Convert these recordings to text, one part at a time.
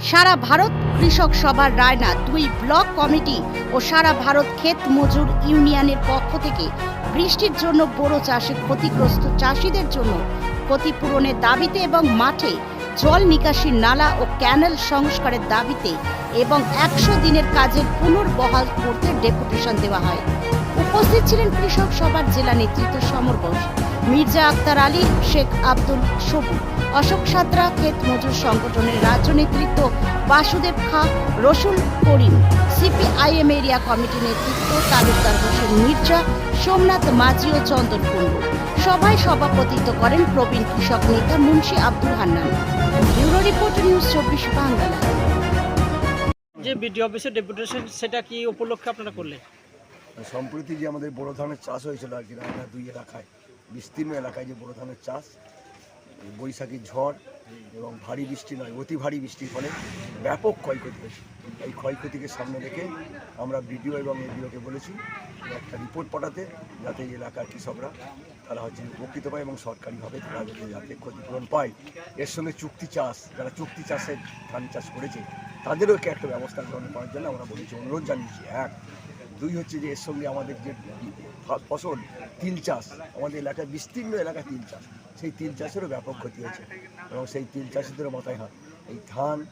সারা ভারত কৃষক সভার রায়না দুই ব্লক কমিটি ও সারা ভারত ক্ষেত মজুর ইউনিয়নের পক্ষ থেকে বৃষ্টির জন্য বোরো চাষে ক্ষতিগ্রস্ত চাষিদের জন্য ক্ষতিপূরণের দাবিতে এবং মাঠে জল নিকাশি নালা ও ক্যানেল সংস্কারের দাবিতে এবং একশো দিনের কাজের পুনর্বহাল করতে ডেপুটেশন দেওয়া হয়। উপস্থিত ছিলেন কৃষক সভার জেলা নেতৃত্ব সমর ঘোষ, মির্জা আক্তার আলী, শেখ আব্দুল সবুর। অশোক সাত্রা ক্ষেত মজুর সংগঠনের রাজ্য নেতৃত্ব বাসুদেব খা রসুল করিম। সিপিআইএম এরিয়া কমিটি নেতৃত্ব তালুকদার হোসেন মির্জা সোমনাথ মাঝি ও চন্দন কুণ্ডু। সভায় সভাপতিত্ব করেন প্রবীণ কৃষক নেতা Munshi Abdul Hannan. Bureau report news চব্বিশ বাংলা। যে বিডি অফিসের ডেপুটেশন সেটা কি উপলক্ষে আপনারা করলেন? সম্প্রতি যে আমাদের বড় ধানের চাষ হয়েছিল আর কি দুই এলাকায় বিস্তীর্ণ এলাকায় যে বড় ধানের চাষ বৈশাখী ঝড় এবং ভারী বৃষ্টি নয়, অতি ভারী বৃষ্টির ফলে ব্যাপক ক্ষয়ক্ষতি হয়েছে। এই ক্ষয়ক্ষতিকে সামনে রেখে আমরা বিডিও এবং এডিওকে বলেছি একটা রিপোর্ট পাঠাতে, যাতে এই এলাকার কৃষকরা তারা হচ্ছে উপকৃত পায় এবং সরকারিভাবে তারা যাতে ক্ষতিপূরণ পায়। এর সঙ্গে চুক্তি চাষ, যারা চুক্তি চাষের ধান চাষ করেছে, তাদেরও একে একটা ব্যবস্থা গ্রহণ করার জন্য আমরা বলেছি, অনুরোধ জানিয়েছি। এক দুই হচ্ছে যে এর সঙ্গে আমাদের যে ফসল, তিল চাষ, আমাদের এলাকায় বিস্তীর্ণ এলাকায় তিল চাষ। সেই তিল চাষেরও ব্যাপক ক্ষতি হয়েছে এবং সেই তিল চাষিদেরও মাথায় হাত। এই ধান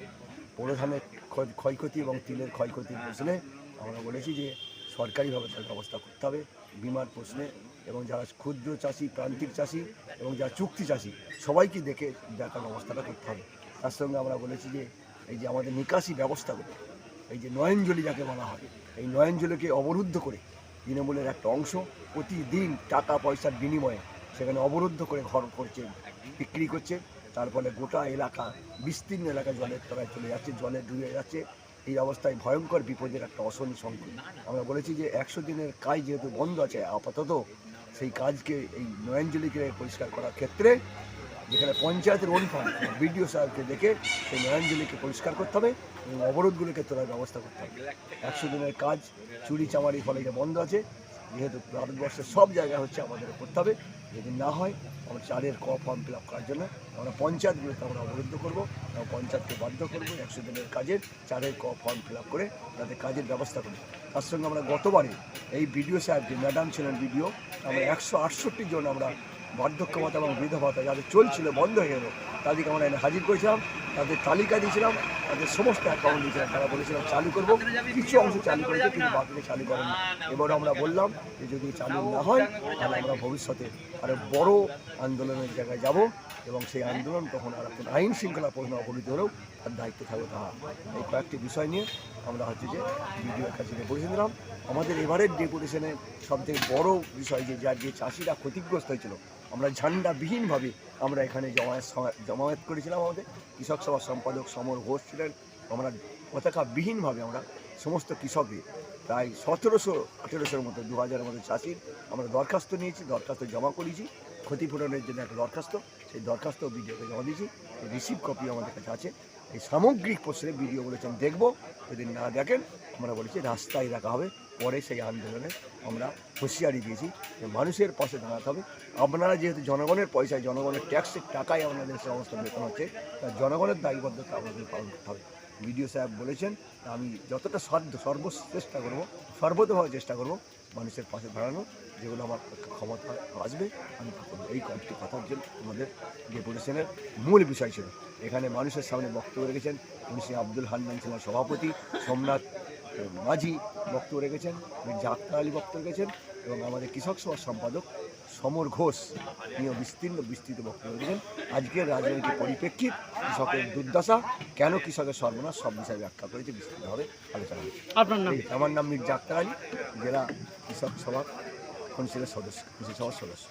বড় ধানের ক্ষয়- ক্ষয়ক্ষতি এবং তিলের ক্ষয়ক্ষতির প্রশ্নে আমরা বলেছি যে সরকারিভাবে তার ব্যবস্থা করতে হবে বিমার প্রশ্নে এবং যারা ক্ষুদ্র চাষি, প্রান্তিক চাষি এবং যারা চুক্তি চাষি, সবাইকে দেখে দেখার ব্যবস্থাটা করতে হবে। তার সঙ্গে আমরা বলেছি যে এই যে আমাদের নিকাশি ব্যবস্থাগুলো এই যে নয়নজলি যাকে বলা হয়, এই নয়নজলিকে অবরুদ্ধ করে তৃণমূলের একটা অংশ প্রতিদিন টাকা পয়সার বিনিময়ে সেখানে অবরুদ্ধ করে ঘর করছে, বিক্রি করছে। তার ফলে গোটা এলাকা, বিস্তীর্ণ এলাকা জলের তলায় চলে যাচ্ছে, জলে ডুবে যাচ্ছে। এই অবস্থায় ভয়ঙ্কর বিপদের একটা অশনি সংকট আমরা বলেছি যে একশো দিনের কাজ যেহেতু বন্ধ আছে, আপাতত সেই কাজকে এই নয়নজলিকে পরিষ্কার করার ক্ষেত্রে যেখানে পঞ্চায়েতের অনুফান বিডিও সাহেবকে দেখে সেই নয়নজলিকে পরিষ্কার করতে হবে এবং অবরোধগুলোকে তোলার ব্যবস্থা করতে হবে। একশো দিনের কাজ, চুরি চামারি ফলে বন্ধ আছে। যেহেতু ভারতবর্ষের সব জায়গায় হচ্ছে আমাদের করতে হবে। যদি না হয়, আমরা চারের ক ফর্ম ফিল আপ করার জন্য আমরা পঞ্চায়েতগুলোকে আমরা অবরুদ্ধ করব। এবং পঞ্চায়েতকে বাধ্য করব একশো দিনের কাজের চারের ক ফর্ম ফিল আপ করে তাদের কাজের ব্যবস্থা করি। তার সঙ্গে আমরা গতবারে এই বিডিও সাহেব যে ম্যাডাম ছিলেন বিডিও, আমরা একশো আটষট্টি জন আমরা বার্ধক্য ভাতা এবং বৃদ্ধ ভাতা যাদের চলছিল বন্ধ হয়ে গেল, তাদেরকে আমরা এনে হাজির করেছিলাম, তাদের তালিকা দিয়েছিলাম, তাদের সমস্ত অ্যাকাউন্ট দিয়েছিলাম, তারা বলেছিলাম চালু করব, কিছু অংশ চালু করেছে কিন্তু বাকিটা চালু করেনি। এবার আমরা বললাম যে যদি চালু না হয়, তাহলে আমরা ভবিষ্যতে আরও বড় আন্দোলনের জায়গায় যাব এবং সেই আন্দোলন তখন আর এখন আইন শৃঙ্খলা পূর্ণ অবনীত হলেও তার দায়িত্ব থাকবে তাহা। এই কয়েকটি বিষয় নিয়ে আমরা হচ্ছে যে ভিডিওর কাছে বসে দিলাম। আমাদের এবারের ডেপুটেশনে সবথেকে বড় বিষয় যে যার যে চাষিরা ক্ষতিগ্রস্ত হয়েছিল আমরা ঝান্ডাবিহীনভাবে আমরা এখানে জমায়েত জমায়েত করেছিলাম আমাদের। কৃষক সভার সম্পাদক সমর ঘোষ ছিলেন। আমরা পতাকাবিহীনভাবে আমরা সমস্ত কৃষকদের, প্রায় সতেরোশো, আঠেরোশোর মতো দু হাজারের মতো চাষির আমরা দরখাস্ত নিয়েছি, দরখাস্ত জমা করেছি। ক্ষতিপূরণের জন্য একটা দরখাস্ত, সেই দরখাস্ত বিডিওকে জমা দিয়েছি। রিসিভ কপি আমাদের কাছে আছে। এই সামগ্রিক প্রশ্নে বিডিও বলেছেন, দেখব। যদি না দেখেন, আমরা বলেছি রাস্তায় রাখা হবে। পরে সেই আন্দোলনে আমরা হুঁশিয়ারি দিয়েছি যে মানুষের পাশে দাঁড়াতে হবে। আপনারা যেহেতু জনগণের পয়সায়, জনগণের ট্যাক্সের টাকায় আমাদের সমস্ত বেতন হচ্ছে তা জনগণের দায়বদ্ধতা আমাদের পালন করতে হবে। বিডিও সাহেব বলেছেন আমি যতটা সাধ্য সর্বচেষ্টা করব, সর্বতভাবে চেষ্টা করব মানুষের পাশে দাঁড়ানো যেগুলো আমার ক্ষমতা আসবে, আমি এই কয়েকটি কথার জন্য আমাদের ডেপুটেশনের মূল বিষয় ছিল। এখানে মানুষের সামনে বক্তব্য রেখেছেন মুন্সি আব্দুল হান্নান ছিলেন সভাপতি সোমনাথ আহ, মাঝি বক্তব্য রেখেছেন মির্জা আক্তার আলী বক্তব্য রেখেছেন এবং আমাদের কৃষক সভার সম্পাদক সমর ঘোষ নিয়ে বিস্তীর্ণ বিস্তৃত বক্তব্য রেখেছেন। আজকের রাজনৈতিক পরিপ্রেক্ষিত কৃষকের দুর্দশা কেন কৃষকের সর্বনাশ সব বিষয়ে ব্যাখ্যা করেছে বিস্তৃতভাবে আলোচনা। আপনার নাম? আমার নাম মির্জা আক্তার আলী জেলা কৃষক সভার কাউন্সিলের সদস্য কৃষি সভার সদস্য।